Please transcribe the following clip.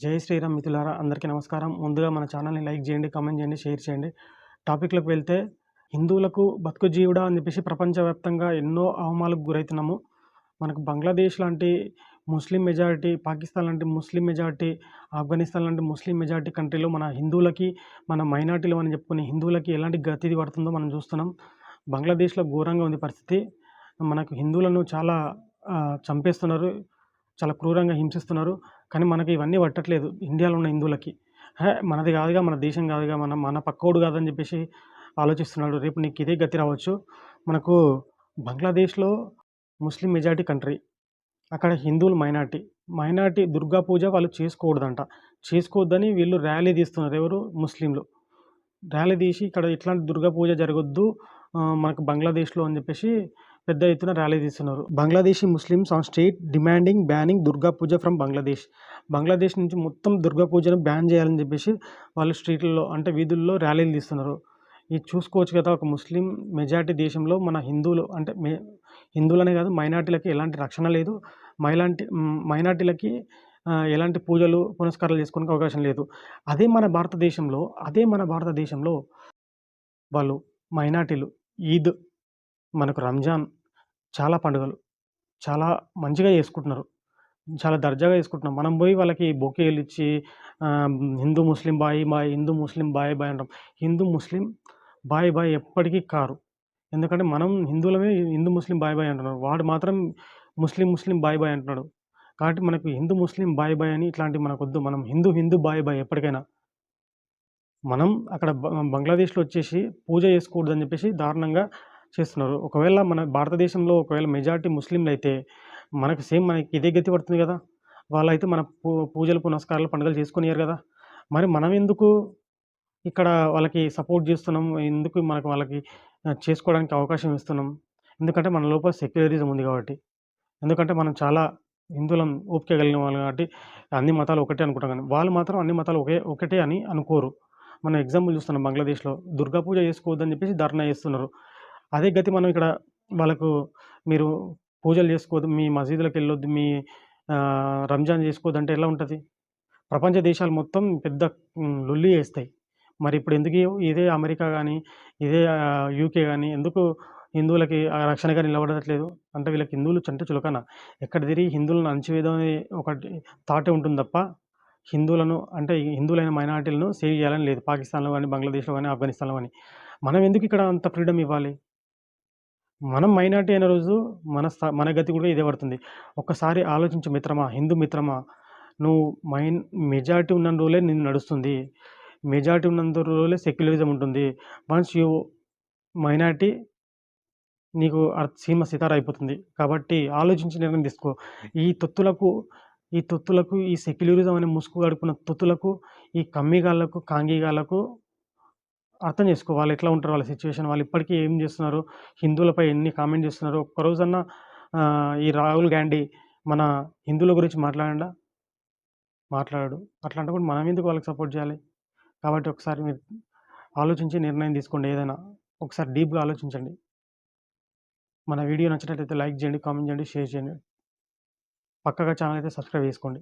జై శ్రీరామ్ మిథులారా అందరికీ నమస్కారం. ముందుగా మన ఛానల్ని లైక్ చేయండి కామెంట్ చేయండి షేర్ చేయండి. టాపిక్లోకి వెళ్తే హిందువులకు బతుకు జీవుడా అని చెప్పేసి ప్రపంచవ్యాప్తంగా ఎన్నో అవమానాలకు గురవుతున్నాము మనకు బంగ్లాదేశ్ లాంటి ముస్లిం మెజారిటీ పాకిస్తాన్ లాంటి ముస్లిం మెజారిటీ ఆఫ్ఘనిస్తాన్ లాంటి ముస్లిం మెజారిటీ కంట్రీలో మన హిందువులకి మన మైనార్టీలు అని చెప్పుకునే హిందువులకి ఎలాంటి గతి పడుతుందో మనం చూస్తున్నాం. బంగ్లాదేశ్లో ఘోరంగా ఉంది పరిస్థితి. మనకు హిందువులను చాలా చంపేస్తున్నారు. చాలా క్రూరంగా హింసిస్తున్నారు. కానీ మనకి ఇవన్నీ పట్టట్లేదు. ఇండియాలో ఉన్న హిందువులకి. మనది కాదుగా మన దేశం కాదుగా మన మన పక్కోడు కాదని చెప్పేసి ఆలోచిస్తున్నాడు. రేపు నీకు ఇదే గతి రావచ్చు. మనకు బంగ్లాదేశ్లో ముస్లిం మెజారిటీ కంట్రీ అక్కడ హిందువులు మైనార్టీ. మైనార్టీ దుర్గా పూజ వాళ్ళు చేసుకోకూడదంట. చేసుకోవద్దని వీళ్ళు ర్యాలీ తీస్తున్నారు ఎవరు? ముస్లింలు. ర్యాలీ తీసి ఇక్కడ ఇట్లాంటి దుర్గా పూజ జరగొద్దు. మనకు బంగ్లాదేశ్లో అని చెప్పేసి పెద్ద ఎత్తున ర్యాలీ తీస్తున్నారు. Bangladeshi Muslims on state demanding banning Durga Puja from Bangladesh. Bangladesh నుంచి మొత్తం దుర్గా పూజను బ్యాన్ చేయాలని చెప్పేసి వాళ్ళు స్ట్రీట్లలో అంటే వీధుల్లో ర్యాలీలు తీస్తున్నారు. ఇది చూసుకోవచ్చు కదా ఒక ముస్లిం మెజార్టీ దేశంలో మన హిందువులు అంటే మే హిందువులనే కాదు మైనార్టీలకి ఎలాంటి రక్షణ లేదు. మైలాంటి మైనార్టీలకి ఎలాంటి పూజలు పునస్కారాలు చేసుకోవడానికి అవకాశం లేదు. అదే మన భారతదేశంలో అదే మన భారతదేశంలో వాళ్ళు మైనార్టీలు ఈద్ మనకు రంజాన్ చాలా పండుగలు. చాలా మంచిగా చేసుకుంటున్నారు. చాలా దర్జాగా చేసుకుంటున్నాం మనం పోయి వాళ్ళకి బొకేలు ఇచ్చి హిందూ ముస్లిం బాయ్ బాయ్ హిందూ ముస్లిం బాయ్ బాయ్ అంటాం. హిందూ ముస్లిం బాయ్ బాయ్ ఎప్పటికీ కారు. ఎందుకంటే మనం హిందువులమే హిందూ ముస్లిం బాయ్ బాయ్ అంటున్నారు. వాడు మాత్రం ముస్లిం ముస్లిం బాయ్ బాయ్ అంటున్నాడు. కాబట్టి మనకు హిందూ ముస్లిం బాయ్ బాయ్ అని ఇట్లాంటివి మనకు వద్దు మనం హిందూ హిందూ బాయ్ బాయ్ ఎప్పటికైనా. మనం అక్కడ బంగ్లాదేశ్‌లో వచ్చేసి పూజ చేసుకోకూడదని చెప్పేసి దారుణంగా చేస్తున్నారు. ఒకవేళ మన భారతదేశంలో ఒకవేళ మెజారిటీ ముస్లింలు అయితే మనకు సేమ్ మనకి ఇదే గతి పడుతుంది కదా వాళ్ళైతే మన పూ పూజలు, పునస్కారాలు, పండుగలు చేసుకునేయారు కదా మరి మనం ఎందుకు ఇక్కడ వాళ్ళకి సపోర్ట్ చేస్తున్నాం ఎందుకు మనకు వాళ్ళకి చేసుకోవడానికి అవకాశం ఇస్తున్నాం? ఎందుకంటే మన లోపల సెక్యులరిజం ఉంది కాబట్టి ఎందుకంటే మనం చాలా హిందువులం ఓపిక కలిగిన కాబట్టి అన్ని మతాలు ఒకటే అనుకుంటాం కానీ వాళ్ళు మాత్రం అన్ని మతాలు ఒకే ఒకటే అని అనుకోరు. మనం ఎగ్జాంపుల్ చూస్తున్నాం బంగ్లాదేశ్‌లో దుర్గా పూజ చేసుకోవద్దని చెప్పేసి ధర్నా చేస్తున్నారు. అదే గతి మనం ఇక్కడ వాళ్ళకు మీరు పూజలు చేసుకోవద్దు, మీ మసీదులకెళ్ళొద్దు, మీ రంజాన్ చేసుకోవద్దు అంటే ఎలా ఉంటుంది ప్రపంచ దేశాలు మొత్తం పెద్ద లుల్లి లొల్లి మరి ఇప్పుడు ఎందుకు ఇదే అమెరికా కానీ ఇదే యూకే కానీ ఎందుకు హిందువులకి ఆ రక్షణగా నిలబడట్లేదు? అంటే వీళ్ళకి హిందువులు చంట చులకన. ఎక్కడ తిరిగి హిందువులను అణచివేయడం అనే ఒకటి థాటే ఉంటుంది తప్ప, హిందువులను అంటే హిందువులైన మైనార్టీలను సేవ్ చేయాలని లేదు. పాకిస్తాన్‌లో కానీ బంగ్లాదేశ్‌లో కానీ ఆఫ్ఘనిస్తాన్‌లో కానీ మనం ఎందుకు ఇక్కడ అంత ఫ్రీడమ్ ఇవ్వాలి? మనం మైనార్టీ అయిన రోజు మన మన గతి కూడా ఇదే పడుతుంది. ఒక్కసారి ఆలోచించు మిత్రమా, హిందూ మిత్రమా, నువ్వు మైన్ మెజారిటీ ఉన్న రోజులే నిన్ను నడుస్తుంది. మెజారిటీ ఉన్నంత రోజులే సెక్యులరిజం ఉంటుంది. వన్స్ యూ మైనార్టీ నీకు సీమ సితార అయిపోతుంది. కాబట్టి ఆలోచించి నిర్ణయం తీసుకో. ఈ తొత్తులకు ఈ తొత్తులకు ఈ సెక్యులరిజం అనే ముసుగు కడుపున్న తొత్తులకు, ఈ కమ్మిగాళ్ళకు, కాంగీగాళ్ళకు అర్థం చేసుకో. వాళ్ళు ఎట్లా ఉంటారు వాళ్ళ సిచ్యువేషన్ వాళ్ళు ఇప్పటికీ ఏం చేస్తున్నారు? హిందువులపై ఎన్ని కామెంట్ చేస్తున్నారు. ఒక్కరోజన్నా ఈ రాహుల్ గాంధీ మన హిందువుల గురించి మాట్లాడిండా? మాట్లాడడు. కూడా మనం ఎందుకు వాళ్ళకి సపోర్ట్ చేయాలి? కాబట్టి ఒకసారి మీరు ఆలోచించి నిర్ణయం తీసుకోండి ఏదైనా. ఒకసారి డీప్‌గా ఆలోచించండి. మన వీడియో నచ్చినట్లయితే లైక్ చేయండి, కామెంట్ చేయండి, షేర్ చేయండి. పక్కగా ఛానల్ అయితే సబ్స్క్రైబ్ చేసుకోండి.